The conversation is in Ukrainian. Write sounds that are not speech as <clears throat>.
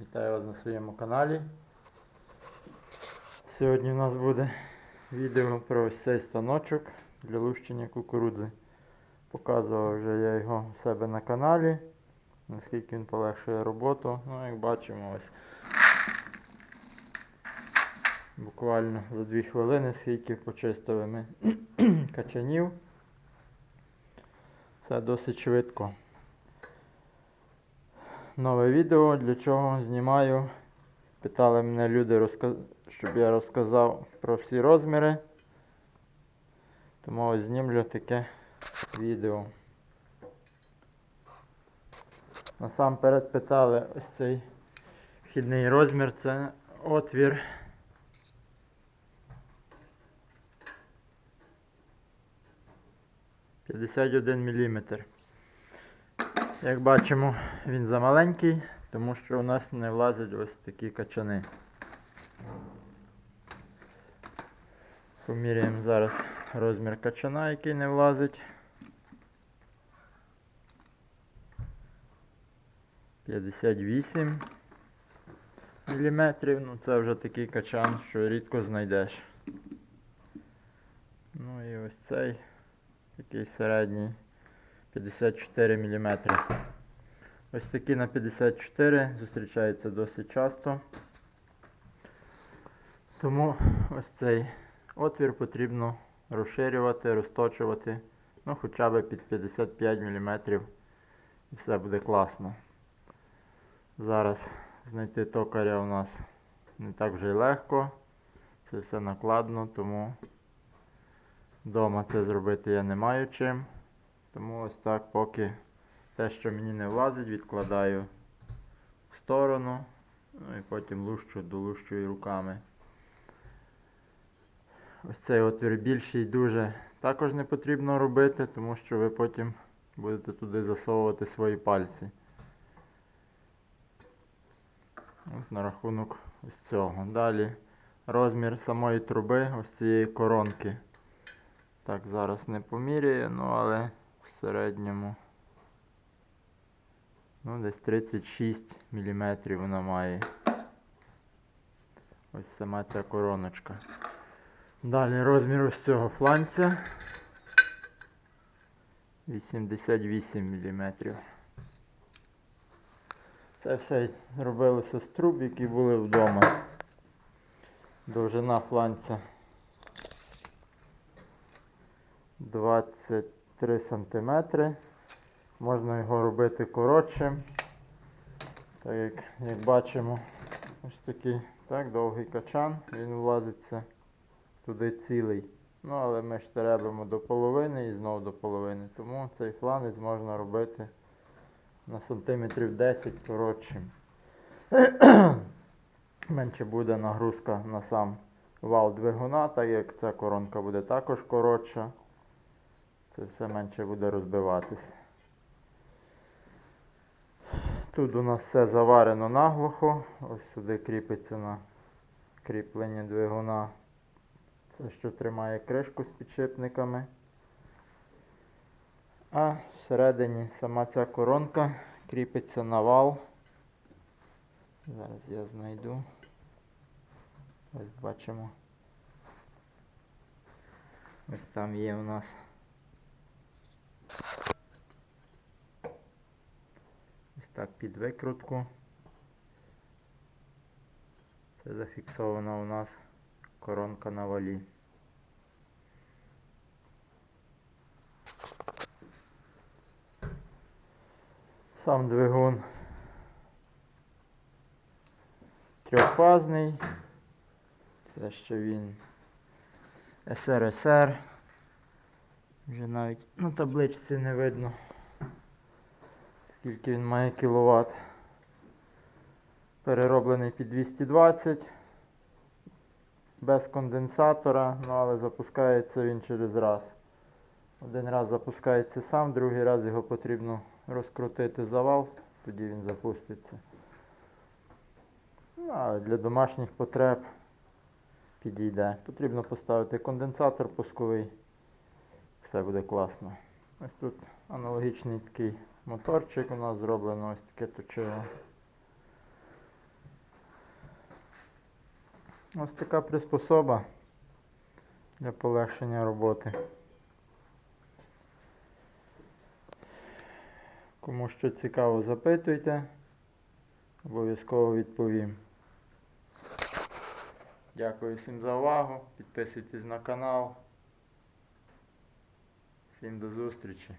Вітаю вас на своєму каналі. Сьогодні у нас буде відео про ось цей станочок для лущення кукурудзи. Показував вже я його у себе на каналі, наскільки він полегшує роботу. Ну, як бачимо, ось буквально за 2 хвилини, скільки почистили ми <clears throat> качанів. Все досить швидко. Нове відео, для чого знімаю. Питали мене люди, щоб я розказав про всі розміри. Тому ось знімлю таке відео. Насамперед питали ось цей вхідний розмір, це отвір. П'ятдесят один міліметр. Як бачимо, він замаленький, тому що у нас не влазять ось такі качани. Поміряємо зараз розмір качана, який не влазить. 58 міліметрів. Ну це вже такий качан, що рідко знайдеш. Ну і ось цей такий середній 54 мм. Ось такі на 54 зустрічаються досить часто. Тому ось цей отвір потрібно розширювати, розточувати, ну хоча б під 55 мм і все буде класно. Зараз знайти токаря у нас не так вже й легко. Це все накладно, тому вдома це зробити я не маю чим. Тому ось так поки те, що мені не влазить, відкладаю в сторону. Ну і потім лущу, долущую руками. Ось цей отвір більший дуже також не потрібно робити, тому що ви потім будете туди засовувати свої пальці. Ось на рахунок ось цього. Далі розмір самої труби, ось цієї коронки. Так, зараз не поміряю, ну але середньому. Ну, десь 36 мм вона має. Ось сама ця короночка. Далі розмір ось цього фланця 88 мм. Це все робилося з труб, які були вдома. Довжина фланця 23 см. Можна його робити коротшим. Так як, як бачимо, ось такий так, довгий качан, він влазиться туди цілий. Ну, але ми ж теребимо до половини і знову до половини. Тому цей фланець можна робити на сантиметрів 10 коротшим. <clears throat> Менше буде нагрузка на сам вал двигуна, так як ця коронка буде також коротша. Це все менше буде розбиватись. Тут у нас все заварено наглухо. Ось сюди кріпиться на кріплення двигуна. Це що тримає кришку з підшипниками. А всередині сама ця коронка кріпиться на вал. Зараз я знайду. Ось бачимо. Ось там є у нас. Так під викрутку. Це зафіксована у нас коронка на валі. Сам двигун трьохфазний. Це ще він СРСР. Вже навіть на табличці не видно, скільки він має кіловат. Перероблений під 220 без конденсатора, ну але запускається він через раз. Один раз запускається сам, другий раз його потрібно розкрутити завал, тоді він запуститься. Ну, а для домашніх потреб підійде. Потрібно поставити конденсатор пусковий. Все буде класно. Ось тут аналогічний такий Моторчик у нас зроблено ось таке точило. Ось така приспособа для полегшення роботи. Кому що цікаво, запитуйте, обов'язково відповім. Дякую всім за увагу, підписуйтесь на канал. Всім до зустрічі!